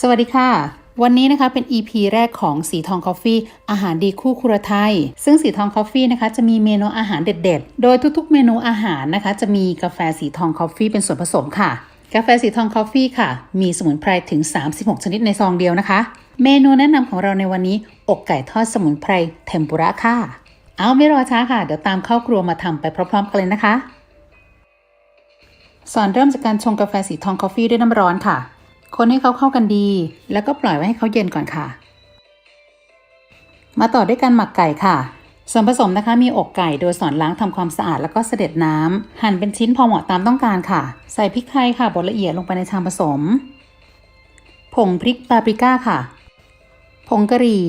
สวัสดีค่ะ วันนี้นะคะเป็น EP แรกของสีทองคอฟฟี่อาหารดีคู่ครัวไทย ซึ่งสีทองคอฟฟี่นะคะจะมีเมนูอาหารเด็ดๆ โดยทุกๆ เมนูอาหารนะคะ จะมีกาแฟสีทองคอฟฟี่เป็นส่วนผสมค่ะ กาแฟสีทองคอฟฟี่ค่ะ มีสมุนไพรถึง 36 ชนิดในซองเดียวนะคะ เมนูแนะนำของเราในวันนี้ อกไก่ทอดสมุนไพรเทมปุระค่ะ เอาไม่รอช้าค่ะ เดี๋ยวตามเข้าครัวมาทำไปพร้อมๆกันเลยนะคะ สอนเริ่มจากการชงกาแฟสีทองคอฟฟี่ด้วยน้ำร้อนค่ะ คนให้เขาเข้ากันดี แล้วก็ปล่อยไว้ให้เขาเย็นก่อนค่ะ มาต่อด้วยการหมักไก่ค่ะ ส่วนผสมนะคะมีอกไก่โดยสอนล้างทำความสะอาดแล้วก็เสด็จน้ำหั่นเป็นชิ้นพอเหมาะตามต้องการค่ะ ใส่พริกไทยค่ะบดละเอียดลงไปในชามผสม ผงพริกปาปริก้าค่ะ ผงกะหรี่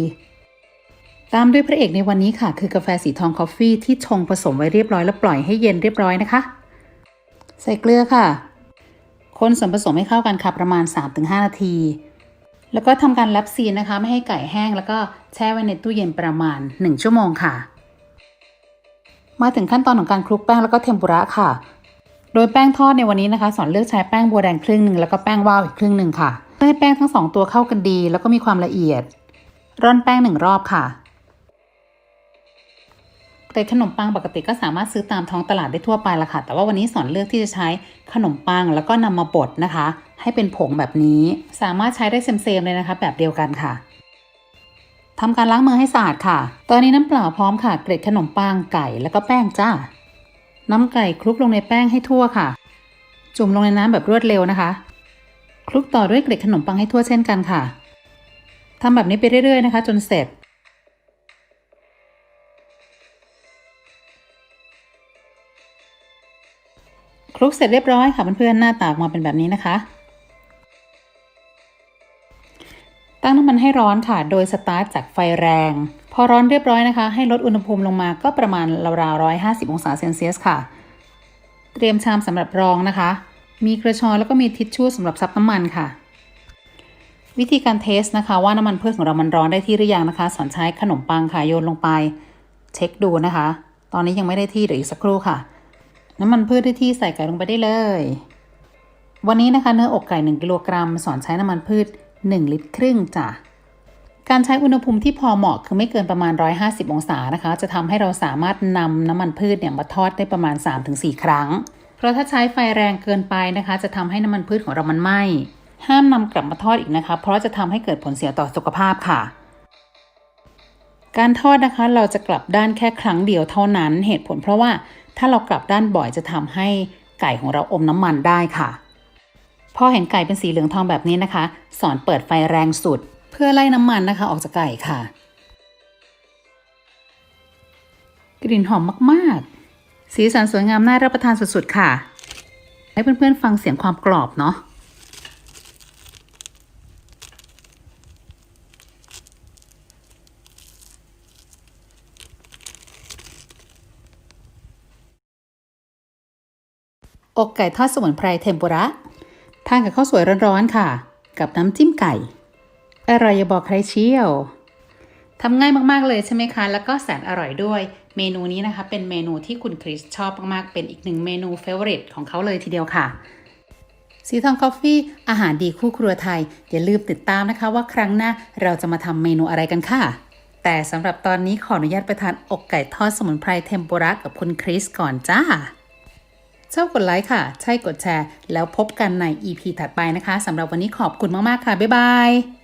ตามด้วยพระเอกในวันนี้ค่ะ คือกาแฟสีทองคอฟฟี่ที่ชงผสมไว้เรียบร้อยแล้วปล่อยให้เย็นเรียบร้อยนะคะ ใส่เกลือค่ะ คนส่วนผสมให้เข้ากันค่ะประมาณ 3-5 นาที แล้วก็ทำการแลปซีนนะคะ ไม่ให้ไก่แห้ง แล้วก็แช่ไว้ในตู้เย็นประมาณ 1 ชั่วโมงค่ะ มาถึงขั้นตอนของการคลุกแป้งแล้วก็เทมปุระค่ะ โดยแป้งทอดในวันนี้นะคะ สอนเลือกใช้แป้งบัวแดงครึ่งหนึ่งแล้วก็แป้งว่าวอีกครึ่งหนึ่งค่ะเพื่อให้แป้งทั้งสองตัวเข้ากันดี แล้วก็มีความละเอียด ร่อนแป้งหนึ่งรอบค่ะ เกล็ดขนมปังปกติก็สามารถซื้อตามท้องตลาดได้ทั่วไปละค่ะ แต่ว่าวันนี้สอนเลือกที่จะใช้ขนมปังแล้วก็นำมาบดนะคะ ให้เป็นผงแบบนี้ สามารถใช้ได้เซมๆเลยนะคะ แบบเดียวกันค่ะทำการล้างมือให้สะอาดค่ะ ตอนนี้น้ำเปล่าพร้อมค่ะ เกล็ดขนมปังไก่แล้วก็แป้งจ้า น้ำไก่คลุกลงในแป้งให้ทั่วค่ะ จุ่มลงในน้ำแบบรวดเร็วนะคะ คลุกต่อด้วยเกล็ดขนมปังให้ทั่วเช่นกันค่ะทำแบบนี้ไปเรื่อยๆนะคะ จนเสร็จ คลุกเสร็จเรียบร้อยค่ะเพื่อนๆหน้าตาออกมาเป็นแบบนี้นะคะ ตั้งน้ำมันให้ร้อนค่ะ โดยสตาร์ทจากไฟแรง พอร้อนเรียบร้อยนะคะ ให้ลดอุณหภูมิลงมาก็ประมาณราวๆ150องศาเซนเซียสค่ะ เตรียมชามสำหรับรองนะคะ มีกระชอนแล้วก็มีทิชชู่สำหรับซับน้ำมันค่ะ วิธีการเทสนะคะว่าน้ำมันพืชของเรามันร้อนได้ที่หรือยังนะคะสอนใช้ขนมปังค่ะโยนลงไป เช็คดูนะคะ ตอนนี้ยังไม่ได้ที่เดี๋ยวอีกสักครู่ค่ะ น้ำมันพืชที่ใส่ไก่ลงไปได้เลย วันนี้นะคะเนื้ออกไก่ 1 กิโลกรัม สอนใช้น้ำมันพืช 1 ลิตรครึ่งจ้ะ การใช้อุณหภูมิที่พอเหมาะคือไม่เกินประมาณ 150 องศานะคะ จะทำให้เราสามารถนำน้ำมันพืชเนี่ยมาทอดได้ประมาณ 3-4 ครั้ง เพราะถ้าใช้ไฟแรงเกินไปนะคะ จะทำให้น้ำมันพืชของเรามันไหม้ห้ามนำกลับมาทอดอีกนะคะ เพราะจะทำให้เกิดผลเสียต่อสุขภาพค่ะ การทอดนะคะเราจะกลับด้านแค่ครั้งเดียวเท่านั้น เหตุผลเพราะว่า ถ้าเรากลับด้านบ่อยจะทำให้ไก่ของเราอมน้ำมันได้ค่ะ พอเห็นไก่เป็นสีเหลืองทองแบบนี้นะคะ สอนเปิดไฟแรงสุด เพื่อไล่น้ำมันนะคะ ออกจากไก่ค่ะ กลิ่นหอมมากๆ สีสันสวยงามน่ารับประทานสุดๆค่ะ ให้เพื่อนๆฟังเสียงความกรอบเนาะ อกไก่ทอดสมุนไพรเทมปุระ ทานกับข้าวสวยร้อนๆค่ะ กับน้ำจิ้มไก่ อร่อยอย่าบอกใครเชี่ยวทำง่ายมากๆเลยใช่ไหมคะ แล้วก็แสนอร่อยด้วย เมนูนี้นะคะ เป็นเมนูที่คุณคริสชอบมากๆ เป็นอีกหนึ่งเมนูเฟเวอริตของเขาเลยทีเดียวค่ะ สีทองคอฟฟี่ อาหารดีคู่ครัวไทย อย่าลืมติดตามนะคะว่าครั้งหน้าเราจะมาทำเมนูอะไรกันค่ะ แต่สำหรับตอนนี้ขออนุญาตไปทานอกไก่ทอดสมุนไพรเทมปุระกับคุณคริสก่อนจ้า ชอบกดไลค์ค่ะ ใช่กดแชร์ แล้วพบกันใน EP ถัดไปนะคะสำหรับวันนี้ขอบคุณมาก ๆ ค่ะ บ๊ายบาย